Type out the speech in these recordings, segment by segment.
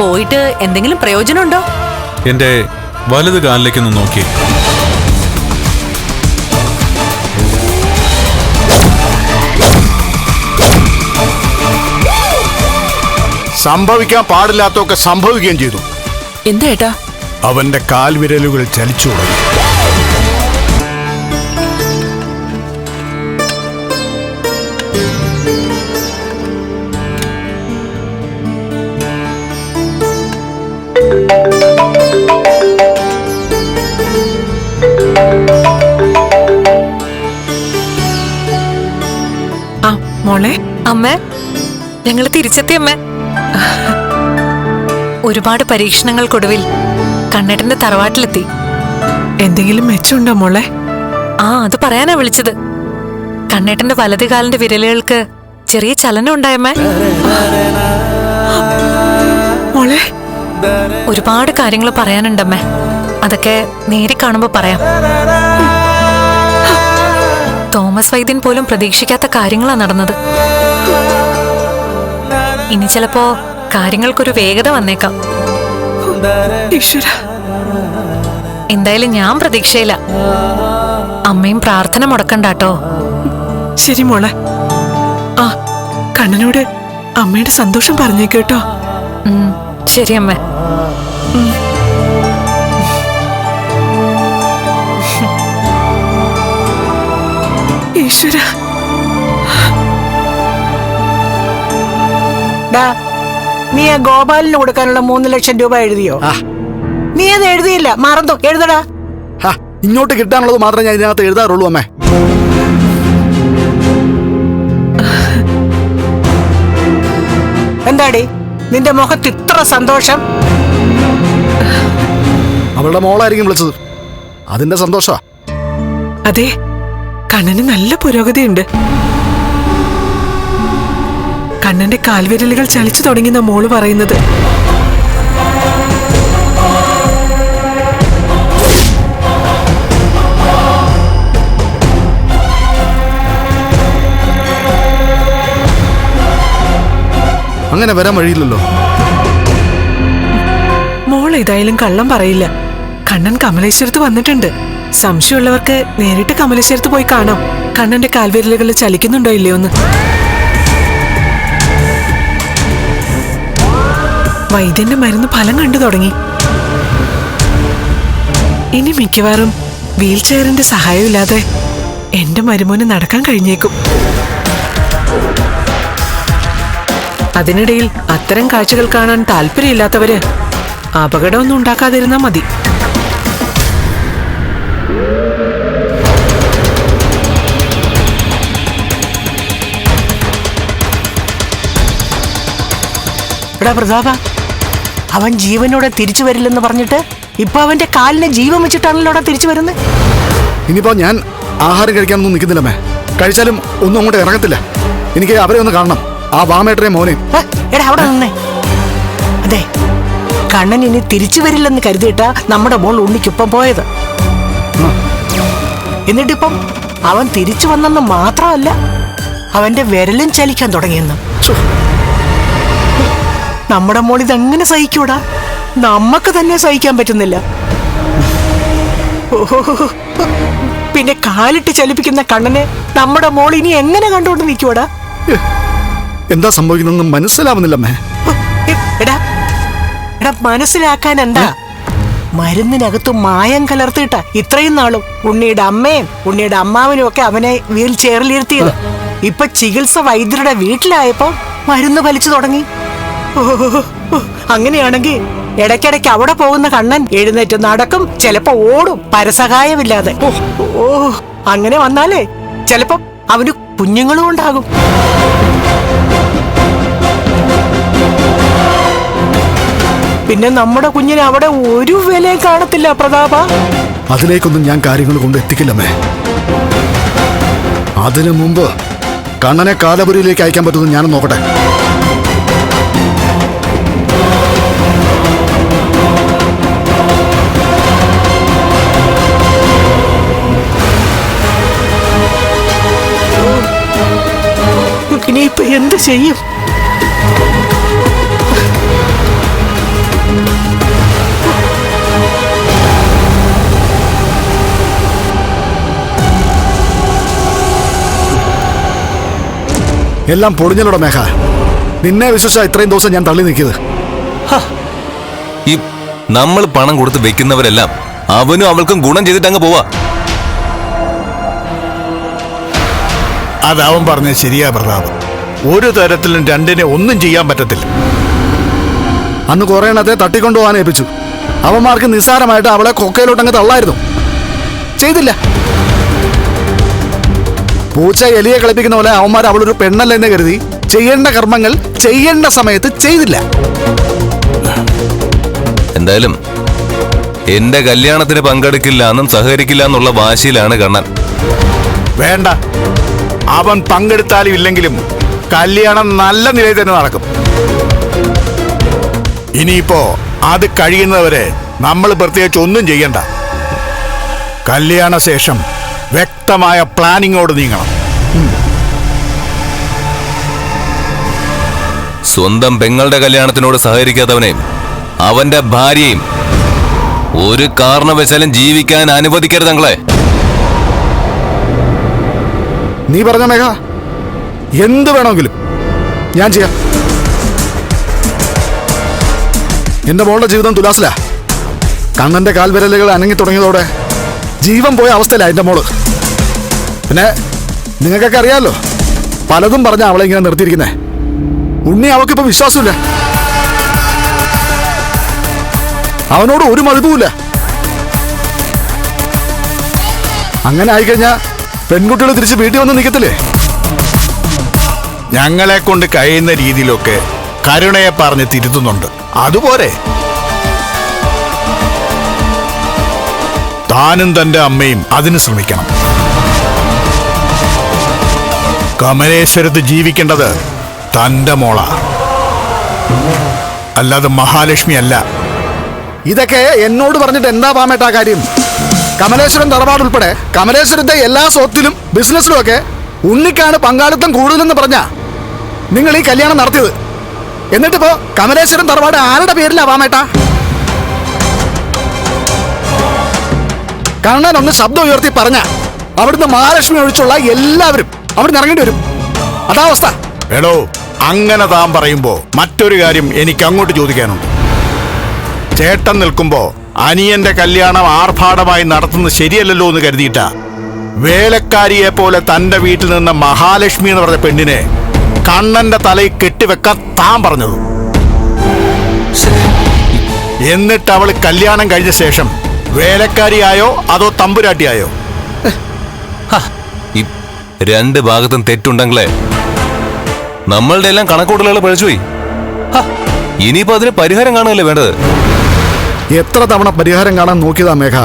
പോയിട്ട് എന്തെങ്കിലും പ്രയോജനമുണ്ടോ? എന്റെ വലത് കാലിലേക്കൊന്ന് നോക്കി. സംഭവിക്കാൻ പാടില്ലാത്തൊക്കെ സംഭവിക്കുകയും ചെയ്തു. എന്താ ഏട്ടാ? അവന്റെ കാൽവിരലുകൾ ചലിച്ചു തുടങ്ങി. മോളെ. അമ്മേ ഞങ്ങൾ തിരിച്ചെത്തി അമ്മേ. ഒരുപാട് പരീക്ഷണങ്ങൾക്കൊടുവിൽ കണ്ണേട്ടന്റെ തറവാട്ടിലെത്തി. എന്തെങ്കിലും മെച്ചമുണ്ടോ മോളെ? ആ അത് പറയാനാ വിളിച്ചത്. കണ്ണേട്ടന്റെ വലത് കാലിന്റെ വിരലുകൾക്ക് ചെറിയ ചലനം ഉണ്ടായമ്മേ മോളെ. ഒരുപാട് കാര്യങ്ങൾ പറയാനുണ്ടമ്മേ അതൊക്കെ നേരി കാണുമ്പോ പറയാം. തോമസ് വൈദ്യൻ പോലും പ്രതീക്ഷിക്കാത്ത കാര്യങ്ങളാണ് നടന്നത്. ഇനി ചിലപ്പോ കാര്യങ്ങൾക്കൊരു വേഗത വന്നേക്കാം. എന്തായാലും ഞാൻ പ്രതീക്ഷയില്ല. അമ്മയും പ്രാർത്ഥന മുടക്കണ്ടാട്ടോ. ശരി മോളെ. ആ കണ്ണനോട് അമ്മയുടെ സന്തോഷം പറഞ്ഞേക്കേട്ടോ ശരി അമ്മേ. ഈശ്വര. നീ ആ ഗോപാലിന് കൊടുക്കാനുള്ള മൂന്ന് ലക്ഷം രൂപ എഴുതിയോ? നീ അത് എഴുതിയില്ല മറന്നു എഴുതടാ. ഹാ, ഇങ്ങോട്ട് കിട്ടാനുള്ളത് മാത്രമേ ഞാൻ ഇതിനകത്ത് എഴുതാറുള്ളൂ അമ്മേ. എന്താടി നിന്റെ മുഖത്ത് ഇത്ര സന്തോഷം? അവളുടെ മോളായിരിക്കും വിളിച്ചത്. അതിന്റെ സന്തോഷമാ. അതെ. കണ്ണന് നല്ല പുരോഗതിയുണ്ട്. കണ്ണന്റെ കാൽവിരലുകൾ ചലിച്ചു തുടങ്ങിയെന്ന മോൾ പറയുന്നത്. അങ്ങനെ വരാൻ വഴിയില്ലല്ലോ. മോൾ ഏതായാലും കള്ളം പറയില്ല. കണ്ണൻ കമലേശ്വരത്ത് വന്നിട്ടുണ്ട്. സംശയമുള്ളവർക്ക് നേരിട്ട് കമലശ്ശേരത്ത് പോയി കാണാം. കണ്ണന്റെ കാൽവിരലുകൾ ചലിക്കുന്നുണ്ടോ ഇല്ലയോ എന്ന്. വൈദ്യന്റെ മരുന്ന് ഫലം കണ്ടു തുടങ്ങി. ഇനി മിക്കവാറും വീൽ ചെയറിന്റെ സഹായമില്ലാതെ എന്റെ മരുമോന് നടക്കാൻ കഴിഞ്ഞേക്കും. അതിനിടയിൽ അത്തരം കാഴ്ചകൾ കാണാൻ താല്പര്യമില്ലാത്തവര് അപകടമൊന്നും ഉണ്ടാക്കാതിരുന്നാ മതി. എടാ പ്രതാപ അവൻ ജീവനോടെ തിരിച്ചു വരില്ലെന്ന് പറഞ്ഞിട്ട് ഇപ്പൊ അവന്റെ കാലിനെ ജീവൻ വെച്ചിട്ടാണല്ലോ അവിടെ തിരിച്ചു വരുന്നത് ഇനിയിപ്പോ ഞാൻ ആഹാരം കഴിക്കാനൊന്നും നിൽക്കുന്നില്ലമ്മേ. കഴിച്ചാലും ഒന്നും അങ്ങോട്ട് ഇറങ്ങത്തില്ല. എനിക്ക് അവരെ ഒന്ന് കാണണം. ആ വാമേട്ടനെ മോനെ. എടാ അവിടെ നിന്നേ. അതെ കണ്ണൻ ഇനി തിരിച്ചു വരില്ലെന്ന് കരുതിയിട്ടാ നമ്മുടെ മോൾ ഉണ്ണിക്കൊപ്പം പോയത്. എന്നിട്ടിപ്പം അവൻ തിരിച്ചു വന്നെന്ന് മാത്രമല്ല അവന്റെ വിരലും ചലിക്കാൻ തുടങ്ങിയെന്ന്. ഛോ, നമ്മുടെ മോൾ ഇതെങ്ങനെ സഹിക്കൂടാ? നമുക്ക് തന്നെ സഹിക്കാൻ പറ്റുന്നില്ല. പിന്നെ കാലിട്ട് ചലിപ്പിക്കുന്ന കണ്ണനെ നമ്മുടെ മോൾ ഇനി എങ്ങനെ കണ്ടുകൊണ്ട് നിൽക്കൂടാ എന്താ സംഭവിക്കുന്നതെന്ന് മനസ്സിലാവുന്നില്ല എടാ എടാ മനസ്സിലാക്കാൻ എന്താ? മരുന്നിനകത്ത് മായം കലർത്തിയിട്ട ഇത്രയും നാളും ഉണ്ണിയുടെ അമ്മയും ഉണ്ണിയുടെ അമ്മാവനും ഒക്കെ അവനെ വീൽ ചെയറിലിരുത്തിയത് ഇപ്പൊ ചികിത്സ വൈദ്യരുടെ വീട്ടിലായപ്പോ മരുന്ന് വലിച്ചു തുടങ്ങി. അങ്ങനെയാണെങ്കിൽ ഇടയ്ക്കിടയ്ക്ക് അവിടെ പോകുന്ന കണ്ണൻ എഴുന്നേറ്റ് നടക്കും. ചിലപ്പോ ഓടും. പരസഹായമില്ലാതെ. ഓ, അങ്ങനെ വന്നാലേ ചിലപ്പോ അവന് കുഞ്ഞുങ്ങളും ഉണ്ടാകും. പിന്നെ നമ്മുടെ കുഞ്ഞിന് അവിടെ ഒരു വിലയും കാണത്തില്ല പ്രതാപ. അതിലേക്കൊന്നും ഞാൻ കാര്യങ്ങൾ കൊണ്ട് എത്തിക്കില്ലമ്മേ. അതിനു മുമ്പ് കണ്ണനെ കാലപുരിയിലേക്ക് അയക്കാൻ പറ്റുമെന്ന് ഞാനും നോക്കട്ടെ. എന്ത് ചെയ്യും? എല്ലാം പൊടിഞ്ഞല്ലോടോ മേഘ. നിന്നെ വിശ്വസ ഇത്രയും ദിവസം ഞാൻ തള്ളി നിൽക്കിയത്. ഈ നമ്മൾ പണം കൊടുത്ത് വെക്കുന്നവരെല്ലാം അവനും അവൾക്കും ഗുണം ചെയ്തിട്ട് അങ്ങ് പോവാ. അതാവൻ പറഞ്ഞ ശരിയാ പ്രതാപം. ഒരു തരത്തിലും രണ്ടിനെ ഒന്നും ചെയ്യാൻ പറ്റത്തില്ല. അന്ന് കുറെ എണ്ണത്തെ തട്ടിക്കൊണ്ടുപോകാൻ ഏൽപ്പിച്ചു. അവന്മാർക്ക് നിസ്സാരമായിട്ട് അവളെ കൊക്കയിലോട്ടങ്ങ് തള്ളായിരുന്നു. ചെയ്തില്ല. പൂച്ച എലിയെ കളിപ്പിക്കുന്ന പോലെ അവന്മാർ അവളൊരു പെണ്ണല്ലെന്ന് കരുതി ചെയ്യേണ്ട കർമ്മങ്ങൾ ചെയ്യേണ്ട സമയത്ത് ചെയ്തില്ല. എന്തായാലും എന്റെ കല്യാണത്തിന് പങ്കെടുക്കില്ല എന്നും സഹകരിക്കില്ല എന്നുള്ള വാശിയിലാണ് കണ്ണൻ. വേണ്ട. അവൻ പങ്കെടുത്താലും ഇല്ലെങ്കിലും കല്യാണം നല്ല നിലയിൽ തന്നെ നടക്കും. ഇനിയിപ്പോ അത് കഴിയുന്നവരെ നമ്മൾ പ്രത്യേകിച്ച് ഒന്നും ചെയ്യണ്ട. കല്യാണ ശേഷം വ്യക്തമായ പ്ലാനിങ്ങോട് നീങ്ങണം. സ്വന്തം പെങ്ങളുടെ കല്യാണത്തിനോട് സഹകരിക്കാത്തവനെയും അവന്റെ ഭാര്യയും ഒരു കാരണവശാലും ജീവിക്കാൻ അനുവദിക്കരുത് തങ്ങളെ നീ പറഞ്ഞ മേഘ? എന്ത് വേണമെങ്കിലും ഞാൻ ചെയ്യാം. എന്റെ മോളുടെ ജീവിതം തുലാസില. കണ്ണന്റെ കാൽവിരലുകൾ അനങ്ങി തുടങ്ങിയതോടെ ജീവൻ പോയ അവസ്ഥയില എന്റെ മോൾ. പിന്നെ നിങ്ങൾക്കൊക്കെ അറിയാമല്ലോ പലതും പറഞ്ഞ അവളെ ഇങ്ങനെ നിർത്തിയിരിക്കുന്നേ. ഉണ്ണി അവക്കിപ്പോ വിശ്വാസമില്ല. അവനോട് ഒരു മതിപ്പുമില്ല. അങ്ങനെ ആയിക്കഴിഞ്ഞാ പെൺകുട്ടികൾ തിരിച്ച് വീട്ടിൽ വന്ന് നിൽക്കത്തില്ലേ ഞങ്ങളെ കൊണ്ട് കഴിയുന്ന രീതിയിലൊക്കെ കരുണയെ പറഞ്ഞ് തിരുത്തുന്നുണ്ട്. അതുപോലെ താനും തന്റെ അമ്മയും അതിന് ശ്രമിക്കണം. കമലേശ്വരത്ത് ജീവിക്കേണ്ടത് തന്റെ മോള. അല്ലാതെ മഹാലക്ഷ്മി അല്ല. ഇതൊക്കെ എന്നോട് പറഞ്ഞിട്ട് എന്താ പാമേട്ടാ കാര്യം? കമലേശ്വരൻ തറവാട് ഉൾപ്പെടെ കമലേശ്വരത്തെ എല്ലാ സ്വത്തിലും ബിസിനസ്സിലും ഒക്കെ ഉണ്ണിക്കാണ് പങ്കാളിത്തം കൂടുതലെന്ന് പറഞ്ഞ നിങ്ങൾ ഈ കല്യാണം നടത്തിയത്. എന്നിട്ടിപ്പോ കമലേശ്വരൻ തറവാട് ആരുടെ പേരിലാവാമേട്ടാ കണ്ണൻ ഒന്ന് ശബ്ദം ഉയർത്തി പറഞ്ഞ അവിടുന്ന് മഹാലക്ഷ്മി ഒഴിച്ചുള്ള എല്ലാവരും അവിടുന്ന് ഇറങ്ങേണ്ടി വരും. അതാ അവസ്ഥ. എടോ അങ്ങനെ താൻ പറയുമ്പോ മറ്റൊരു കാര്യം എനിക്ക് അങ്ങോട്ട് ചോദിക്കാനുണ്ട്. ചേട്ടൻ നിൽക്കുമ്പോ അനിയന്റെ കല്യാണം ആർഭാടമായി നടത്തുന്നത് ശരിയല്ലല്ലോ എന്ന് കരുതിയിട്ടാ. വേലക്കാരിയെ പോലെ തന്റെ വീട്ടിൽ നിന്ന് മഹാലക്ഷ്മി എന്ന് പറഞ്ഞ പെണ്ണിനെ കണ്ണന്റെ തലയിൽ കെട്ടിവെക്കാൻ താൻ പറഞ്ഞത്. എന്നിട്ട് അവൾ കല്യാണം കഴിഞ്ഞ ശേഷം വേലക്കാരിയായോ അതോ തമ്പുരാട്ടിയായോ? രണ്ട് ഭാഗത്തും തെറ്റുണ്ടെങ്കിലേ നമ്മളുടെ എല്ലാം കണക്കൂട്ടലുകൾ പഴിച്ചുപോയി ഇനിയിപ്പോ അതിന് പരിഹാരം കാണുകയല്ലേ വേണ്ടത്? എത്ര തവണ പരിഹാരം കാണാൻ നോക്കിയതാ മേഘ?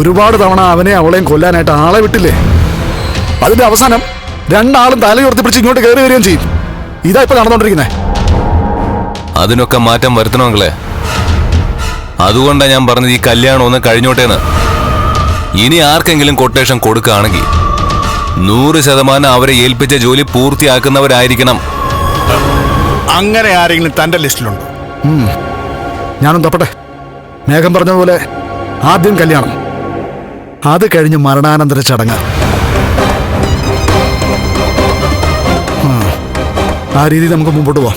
ഒരുപാട് തവണ അവനെ അവളെയും കൊല്ലാനായിട്ട് ആളെ വിട്ടില്ലേ? അതിന്റെ അവസാനം രണ്ടാളും തലയുയർത്തി പിടിച്ച് ഇങ്ങോട്ട് കയറി വരികയും ചെയ്യും. ഇതാ ഇപ്പൊ നടന്നുകൊണ്ടിരിക്കുന്നത് അതിനൊക്കെ മാറ്റം വരുത്തണമെങ്കിലേ അതുകൊണ്ടാണ് ഞാൻ പറഞ്ഞത് ഈ കല്യാണം ഒന്ന് കഴിഞ്ഞോട്ടേന്ന്. ഇനി ആർക്കെങ്കിലും കൊട്ടേഷൻ കൊടുക്കുകയാണെങ്കിൽ നൂറ് ശതമാനം അവരെ ഏൽപ്പിച്ച ജോലി പൂർത്തിയാക്കുന്നവരായിരിക്കണം. അങ്ങനെ ആരെങ്കിലും തന്റെ ലിസ്റ്റിലുണ്ടോ? ഞാനും തപ്പട്ടെ. മേഘം പറഞ്ഞതുപോലെ ആദ്യം കല്യാണം. അത് കഴിഞ്ഞ് മരണാനന്തര ചടങ്ങ്. ആ രീതിയിൽ നമുക്ക് മുമ്പോട്ട് പോവാം.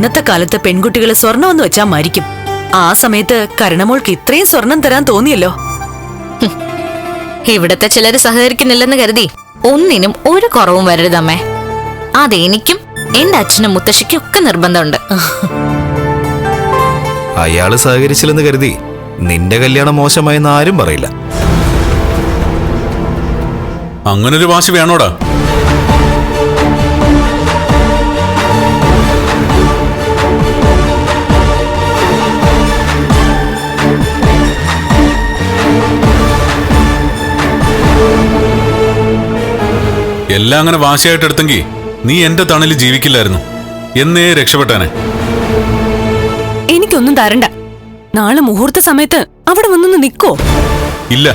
ഇന്നത്തെ കാലത്ത് പെൺകുട്ടികൾ സ്വർണം എന്ന് വെച്ചാൽ മരിക്കും. ആ സമയത്ത് കരണമോൾക്ക് ഇത്രയും സ്വർണം തരാൻ തോന്നിയല്ലോ. ഇവിടത്തെ ചിലര് സഹകരിക്കുന്നില്ലെന്ന് കരുതി ഒന്നിനും ഒരു കുറവും വരരുതമ്മേ. അതെനിക്കും എന്റെ അച്ഛനും മുത്തശ്ശിക്കും ഒക്കെ നിർബന്ധമുണ്ട്. അയാൾ സഹകരിച്ചില്ലെന്ന് കരുതി നിന്റെ കല്യാണം മോശമായെന്ന് ആരും പറയില്ല. അങ്ങനൊരു വാശി വേണോടാ? എല്ലാം അങ്ങനെ വാശിയായിട്ട് എടുത്തെങ്കിൽ നീ എന്റെ തണലിൽ ജീവിക്കില്ലായിരുന്നു. എന്നേ രക്ഷപ്പെട്ടാനെ. എനിക്കൊന്നും തരണ്ട. നാളെ മുഹൂർത്ത സമയത്ത് അവിടെ വന്നൊന്ന് നിക്കോ? ഇല്ല.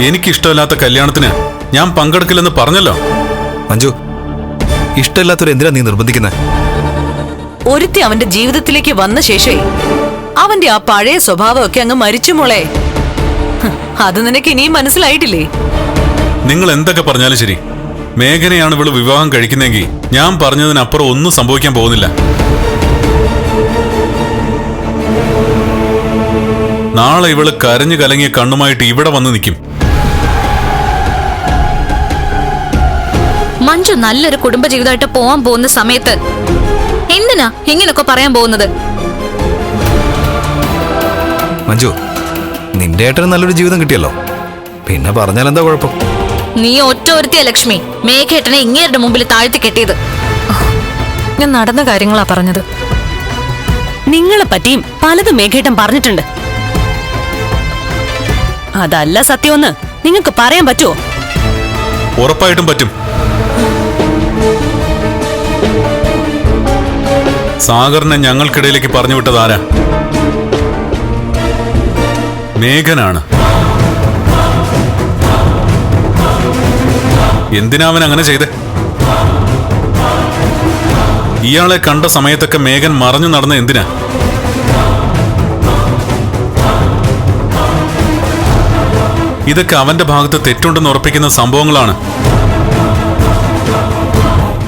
എനിക്കിഷ്ടമില്ലാത്ത കല്യാണത്തിന് ഞാൻ പങ്കെടുക്കില്ലെന്ന് പറഞ്ഞല്ലോ. മഞ്ജു ഇഷ്ടമില്ലാത്തൊരു എന്തിനാ നീ നിർബന്ധിക്കുന്നത് ഒരുത്തി അവന്റെ ജീവിതത്തിലേക്ക് വന്ന ശേഷേ അവന്റെ ആ പഴയ സ്വഭാവമൊക്കെ അങ്ങ് മരിച്ചു മോളെ. അത് നിനക്ക് ഇനിയും മനസ്സിലായിട്ടില്ലേ? നിങ്ങൾ എന്തൊക്കെ പറഞ്ഞാലും ശരി. മേഘനയാണ് ഇവൾ വിവാഹം കഴിക്കുന്നെങ്കിൽ ഞാൻ പറഞ്ഞതിനപ്പുറം ഒന്നും സംഭവിക്കാൻ പോകുന്നില്ല. നാളെ ഇവൾ കരഞ്ഞു കലങ്ങിയ കണ്ണുമായിട്ട് ഇവിടെ വന്ന് നിൽക്കും. മഞ്ജു നല്ലൊരു കുടുംബജീവിതമായിട്ട് പോവാൻ പോകുന്ന സമയത്ത് എന്തിനാ ഇങ്ങനൊക്കെ പറയാൻ പോകുന്നത്? മഞ്ജു നിന്റെ ഏട്ടന് നല്ലൊരു ജീവിതം കിട്ടിയല്ലോ. പിന്നെ പറഞ്ഞാൽ എന്താ കുഴപ്പം? നീ ഒറ്റ ഒരുത്തിയ ലക്ഷ്മി. മേഘേട്ടനെ ഇങ്ങേരുടെ മുമ്പിൽ താഴ്ത്തി കെട്ടിയത്. ഞാൻ നടന്ന കാര്യങ്ങളാ പറഞ്ഞത്. നിങ്ങളെ പറ്റിയും പലതും മേഘേട്ടൻ പറഞ്ഞിട്ടുണ്ട്. അതല്ല സത്യമെന്ന് നിങ്ങൾക്ക് പറയാൻ പറ്റുമോ ഉറപ്പായിട്ടും പറ്റും. സാഗറിനെ ഞങ്ങൾക്കിടയിലേക്ക് പറഞ്ഞു വിട്ടത് ആരാ? മേഘനാണ്. എന്തിനാ അവൻ അങ്ങനെ ചെയ്തേ? ഇയാളെ കണ്ട സമയത്തൊക്കെ മേഘൻ മറഞ്ഞു നടന്ന എന്തിനാ? ഇതൊക്കെ അവന്റെ ഭാഗത്ത് തെറ്റുണ്ടെന്ന് ഉറപ്പിക്കുന്ന സംഭവങ്ങളാണ്.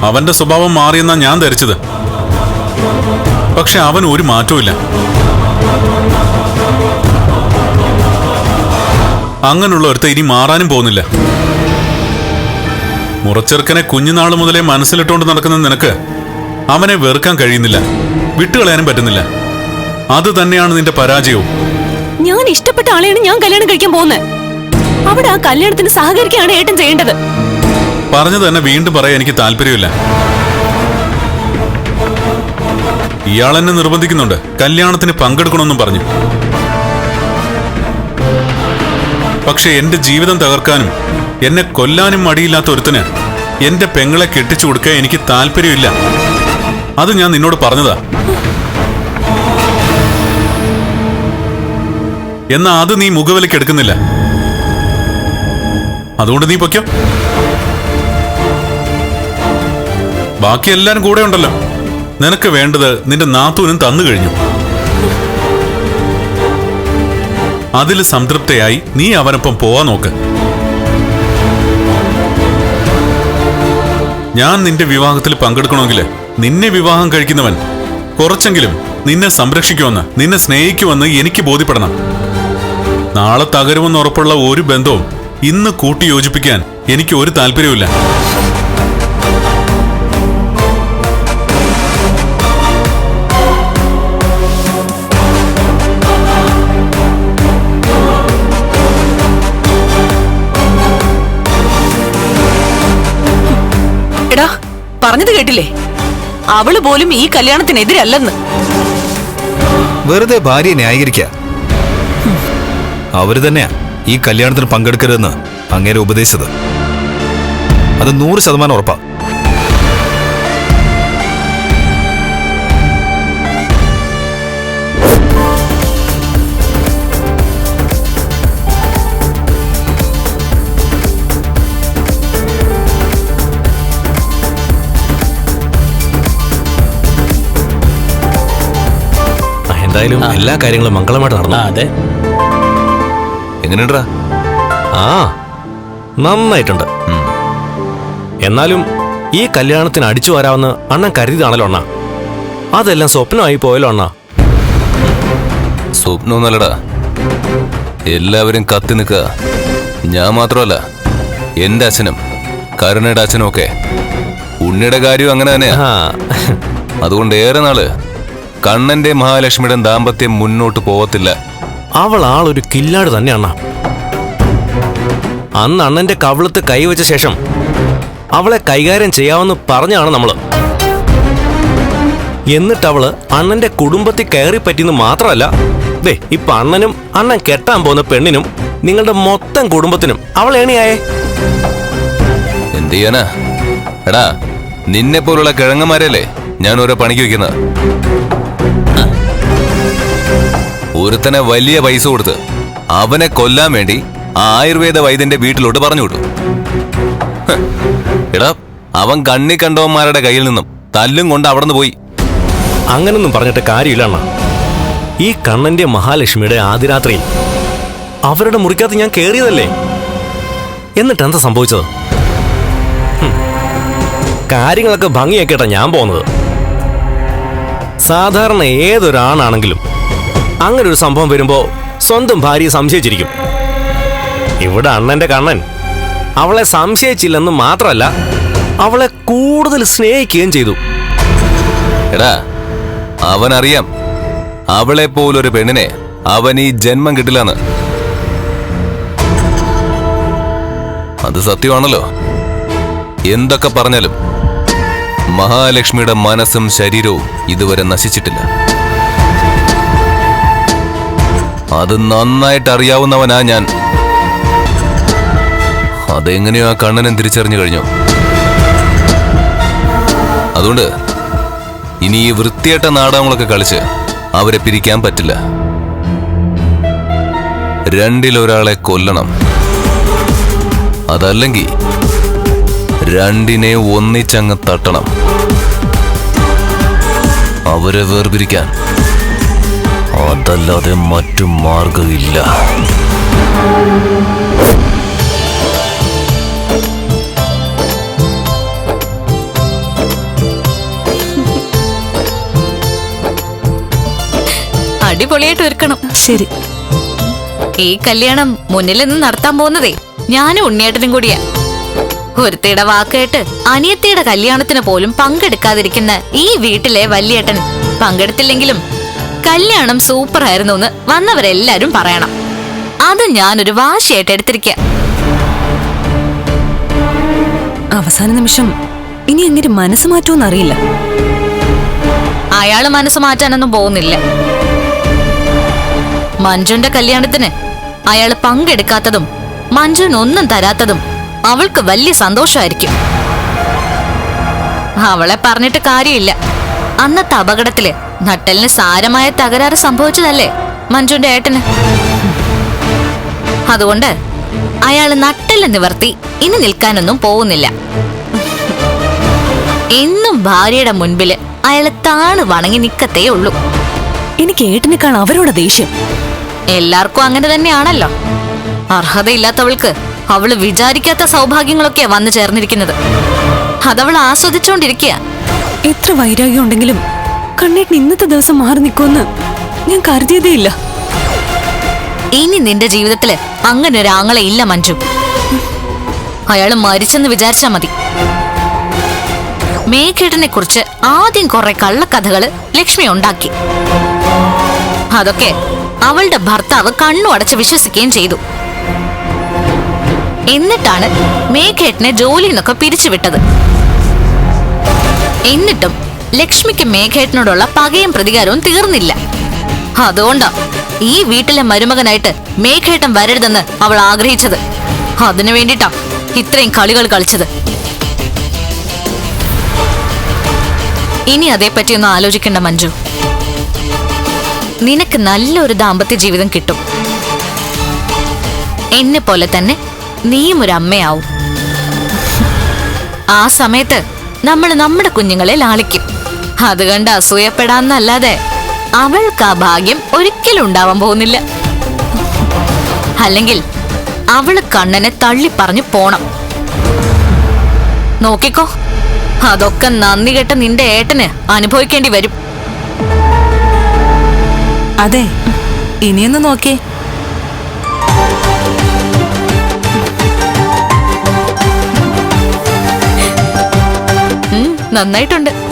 അവന്റെ സ്വഭാവം മാറിയെന്നാ ഞാൻ ധരിച്ചത്. പക്ഷെ അവൻ ഒരു മാറ്റവുമില്ല അങ്ങനെയുള്ള ഒരുത്ത ഇനി മാറാനും പോകുന്നില്ല. മുറച്ചെറുക്കനെ കുഞ്ഞുനാൾ മുതലേ മനസ്സിലിട്ടുകൊണ്ട് നടക്കുന്ന നിനക്ക് അവനെ വെറുക്കാൻ കഴിയുന്നില്ല. വിട്ടുകളയാനും പറ്റുന്നില്ല. അത് തന്നെയാണ് നിന്റെ പരാജയവും. ഞാൻ ഇഷ്ടപ്പെട്ട ആളെയാണ് ഞാൻ കല്യാണം കഴിക്കാൻ പോകുന്നത് അവിടെ ആ കല്യാണത്തിന് സഹകരിക്കുകയാണ് ഏട്ടൻ ചെയ്യേണ്ടത്. പറഞ്ഞു തന്നെ വീണ്ടും പറയാൻ എനിക്ക് താല്പര്യമില്ല. ഇയാൾ എന്നെ നിർബന്ധിക്കുന്നുണ്ട്. കല്യാണത്തിന് പങ്കെടുക്കണമെന്നും പറഞ്ഞു. പക്ഷെ എന്റെ ജീവിതം തകർക്കാനും എന്നെ കൊല്ലാനും മടിയില്ലാത്ത ഒരുത്തിന് എന്റെ പെങ്ങളെ കെട്ടിച്ചു കൊടുക്കാൻ എനിക്ക് താല്പര്യമില്ല. അത് ഞാൻ നിന്നോട് പറഞ്ഞതാ. എന്നാ അത് നീ മുഖവിലക്ക് എടുക്കുന്നില്ല. അതുകൊണ്ട് നീ പൊയ്ക്കോ. ബാക്കി എല്ലാരും കൂടെ ഉണ്ടല്ലോ. നിനക്ക് വേണ്ടത് നിന്റെ നാത്തൂനും തന്നു കഴിഞ്ഞു. അതിൽ സംതൃപ്തയായി നീ അവനൊപ്പം പോവാൻ നോക്ക്. ഞാൻ നിന്റെ വിവാഹത്തിൽ പങ്കെടുക്കണമെങ്കിൽ നിന്നെ വിവാഹം കഴിക്കുന്നവൻ കുറച്ചെങ്കിലും നിന്നെ സംരക്ഷിക്കുമെന്ന് നിന്നെ സ്നേഹിക്കുമെന്ന് എനിക്ക് ബോധ്യപ്പെടണം. നാളെ തകരുമെന്ന് ഉറപ്പുള്ള ഒരു ബന്ധവും ഇന്ന് കൂട്ടിയോജിപ്പിക്കാൻ എനിക്ക് ഒരു താല്പര്യവുമില്ല. പറഞ്ഞത് കേട്ടില്ലേ? അവൾ പോലും ഈ കല്യാണത്തിനെതിരല്ലെന്ന്. വെറുതെ ഭാര്യയെ ന്യായീകരിക്ക. അവർ തന്നെയാ ഈ കല്യാണത്തിന് പങ്കെടുക്കരുതെന്ന് അങ്ങേരെ ഉപദേശിച്ചത്. അത് നൂറ് ശതമാനം ഉറപ്പാ. എന്തായാലും എല്ലാ കാര്യങ്ങളും മംഗളമായിട്ട് നടന്നു. അതെ. എങ്ങനെയുണ്ടാ? ആ. നന്നായിട്ടുണ്ട്. എന്നാലും ഈ കല്യാണത്തിന് അടിച്ചു വരാമെന്ന് അണ്ണൻ കരുതിയതാണല്ലോ അണ്ണ. അതെല്ലാം സ്വപ്നമായി പോയല്ലോ അണ്ണ. സ്വപ്നമൊന്നല്ലടാ എല്ലാവരും കത്തി നിൽക്കുക. ഞാൻ മാത്രമല്ല എന്റെ അച്ഛനും കരുണയുടെ അച്ഛനും ഒക്കെ ഉണ്ണിയുടെ കാര്യവും അങ്ങനെ തന്നെയാ. അതുകൊണ്ട് ഏറെ നാൾ കണ്ണന്റെ മഹാലക്ഷ്മിയുടെ ദാമ്പത്യം മുന്നോട്ട് പോവത്തില്ല. അവൾ ആളൊരു കില്ലാട് തന്നെയാണ്. അന്ന് അണ്ണന്റെ കവിളത്ത് കൈവച്ച ശേഷം അവളെ കൈകാര്യം ചെയ്യാമെന്ന് പറഞ്ഞാണ് നമ്മൾ എന്നിട്ട് അവൾ അണ്ണന്റെ കുടുംബത്തിൽ കയറി പറ്റിയെന്ന് മാത്രമല്ല ദേ ഇപ്പൊ അണ്ണനും അണ്ണൻ കെട്ടാൻ പോകുന്ന പെണ്ണിനും നിങ്ങളുടെ മൊത്തം കുടുംബത്തിനും അവൾ ഏണിയായേ? എന്ത് ചെയ്യാനാ? എടാ നിന്നെ പോലുള്ള കിഴങ്ങന്മാരല്ലേ ഞാൻ ഓരോ പണിക്ക് വെക്കുന്നത് ഒരുത്തനെ വലിയ പൈസ കൊടുത്ത് അവനെ കൊല്ലാൻ വേണ്ടി ആ ആയുർവേദ വൈദ്യന്റെ വീട്ടിലോട്ട് പറഞ്ഞു വിട്ടു. എടാ അവൻ കണ്ണി കണ്ടവന്മാരുടെ കയ്യിൽ നിന്നും തല്ലും കൊണ്ട് അവിടെ നിന്ന് പോയി. അങ്ങനൊന്നും പറഞ്ഞിട്ട് കാര്യമില്ല ഈ കണ്ണന്റെ മഹാലക്ഷ്മിയുടെ ആദിരാത്രിയിൽ അവരുടെ മുറിക്കകത്ത് ഞാൻ കേറിയതല്ലേ? എന്നിട്ട് എന്താ സംഭവിച്ചത്. കാര്യങ്ങളൊക്കെ ഭംഗിയാക്കിയിട്ടാ ഞാൻ പോകുന്നത് സാധാരണ ഏതൊരാണാണെങ്കിലും അങ്ങനെ ഒരു സംഭവം വരുമ്പോ സ്വന്തം ഭാര്യയെ സംശയിച്ചിരിക്കും. ഇവിടെ അണ്ണന്റെ കണ്ണൻ. അവളെ സംശയിച്ചില്ലെന്ന് മാത്രമല്ല അവളെ കൂടുതൽ സ്നേഹിക്കുകയും ചെയ്തു. എടാ അവനറിയാം അവളെ പോലൊരു പെണ്ണിനെ അവൻ ഈ ജന്മം കിട്ടില്ലെന്ന്. അത് സത്യമാണല്ലോ. എന്തൊക്കെ പറഞ്ഞാലും മഹാലക്ഷ്മിയുടെ മനസ്സും ശരീരവും ഇതുവരെ നശിച്ചിട്ടില്ല. അത് നന്നായിട്ട് അറിയാവുന്നവനാ ഞാൻ. അതെങ്ങനെയോ ആ കണ്ണനും തിരിച്ചറിഞ്ഞു കഴിഞ്ഞു. അതുകൊണ്ട് ഇനി ഈ വൃത്തിയേട്ട നാടകങ്ങളൊക്കെ കളിച്ച് അവരെ പിരിക്കാൻ പറ്റില്ല. രണ്ടിലൊരാളെ കൊല്ലണം. അതല്ലെങ്കിൽ രണ്ടിനെ ഒന്നിച്ചങ്ങ് തട്ടണം. അവരെ വേർപിരിക്കാൻ. അതല്ലാതെ മറ്റു മാർഗമില്ല അടിപൊളിയായിട്ട് ഒരുക്കണം. ശരി. ഈ കല്യാണം മുന്നിൽ നിന്ന് നടത്താൻ പോകുന്നതേ ഞാനും ഉണ്ണിയേട്ടനും കൂടിയാ. ഒരുത്തയുടെ വാക്കേട്ട് അനിയത്തിയുടെ കല്യാണത്തിന് പോലും പങ്കെടുക്കാതിരിക്കുന്ന ഈ വീട്ടിലെ വല്യേട്ടൻ പങ്കെടുത്തില്ലെങ്കിലും കല്യാണം സൂപ്പർ ആയിരുന്നു എന്ന് വന്നവരെല്ലാരും പറയണം. അത് ഞാനൊരു വാശിയായിട്ട് എടുത്തിരിക്ക. അവസാന നിമിഷം ഇനി എങ്ങനെ മനസ്സ് മാറ്റുമെന്ന് അറിയില്ല. അയാൾ മനസ്സ് മാറ്റാനൊന്നും പോകുന്നില്ല. മഞ്ജുന്റെ കല്യാണത്തിന് അയാൾ പങ്കെടുക്കാത്തതും മഞ്ജുവിനൊന്നും തരാത്തതും അവൾക്ക് വലിയ സന്തോഷമായിരിക്കും. അവളെ പറഞ്ഞിട്ട് കാര്യമില്ല. അന്നത്തെ അപകടത്തിൽ നട്ടലിന് സാരമായ തകരാറ് സംഭവിച്ചതല്ലേ മഞ്ജുന്റെ ഏട്ടന്? അതുകൊണ്ട് അയാൾ നട്ടൽ നിവർത്തി ഇനി നിൽക്കാനൊന്നും പോകുന്നില്ല എന്നും ഭാര്യയുടെ മുൻപിൽ അയാൾ താണു വണങ്ങി നിക്കത്തേ ഉള്ളൂ. എനിക്ക് ഏട്ടനേക്കാൾ അവരോട് ദേഷ്യം. എല്ലാവർക്കും അങ്ങനെ തന്നെയാണല്ലോ. അർഹതയില്ലാത്തവൾക്ക് അവൾ വിചാരിക്കാത്ത സൗഭാഗ്യങ്ങളൊക്കെ വന്നു ചേർന്നിരിക്കുന്നത്. അതവൾ ആസ്വദിച്ചോണ്ടിരിക്കുക എത്ര വൈരാഗ്യം ഉണ്ടെങ്കിലും കണ്ണേട്ടൻ ഇന്നത്തെ ദിവസം മാറി നിൽക്കുമെന്ന് ഞാൻ കരുതിയതേ ഇല്ല ഇനി നിന്റെ ജീവിതത്തിൽ അങ്ങനെ ഒരു ആങ്ങളെ ഇല്ല മഞ്ജു. അയാൾ മരിച്ചെന്ന് വിചാരിച്ചാ മതി. മേഘേട്ടനെ കുറിച്ച് ആദ്യം കുറെ കള്ളക്കഥകൾ ലക്ഷ്മി ഉണ്ടാക്കി. അതൊക്കെ അവളുടെ ഭർത്താവ് കണ്ണു അടച്ച് വിശ്വസിക്കുകയും ചെയ്തു. എന്നിട്ടാണ് മേഘേട്ടനെ ജോലിയിൽ നിന്നൊക്കെ പിരിച്ചുവിട്ടത്. എന്നിട്ടും ലക്ഷ്മിക്ക് മേഘേട്ടനോടുള്ള പകയും പ്രതികാരവും തീർന്നില്ല. അതുകൊണ്ടാ ഈ വീട്ടിലെ മരുമകനായിട്ട് മേഘേട്ടൻ വരരുതെന്ന് അവൾ ആഗ്രഹിച്ചത്. അതിനു വേണ്ടിട്ടാ ഇത്രയും കളികൾ കളിച്ചത്. ഇനി അതേപ്പറ്റിയൊന്നും ആലോചിക്കേണ്ട മഞ്ജു. നിനക്ക് നല്ലൊരു ദാമ്പത്യ ജീവിതം കിട്ടും. എന്നെ പോലെ തന്നെ നീയും ഒരു അമ്മയാവും. ആ സമയത്ത് നമ്മൾ നമ്മുടെ കുഞ്ഞുങ്ങളെ ലാളിക്കും. അത് കണ്ട് അസൂയപ്പെടാന്നല്ലാതെ അവൾക്ക് ആ ഭാഗ്യം ഒരിക്കലും ഉണ്ടാവാൻ പോകുന്നില്ല. അല്ലെങ്കിൽ അവൾ കണ്ണനെ തള്ളി പറഞ്ഞു പോണം. നോക്കിക്കോ അതൊക്കെ നന്ദി കെട്ട നിന്റെ ഏട്ടന് അനുഭവിക്കേണ്ടി വരും. അതെ ഇനിയൊന്ന് നോക്കേ. നന്നായിട്ടുണ്ട്.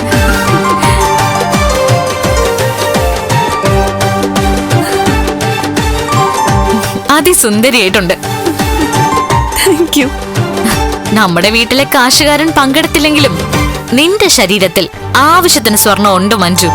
അതിസുന്ദരിയായിട്ടുണ്ട് താങ്ക് യു നമ്മുടെ വീട്ടിലെ കാശുകാരൻ പങ്കെടുത്തില്ലെങ്കിലും നിന്റെ ശരീരത്തിൽ ആവശ്യത്തിന് സ്വർണം ഉണ്ട് മഞ്ജു.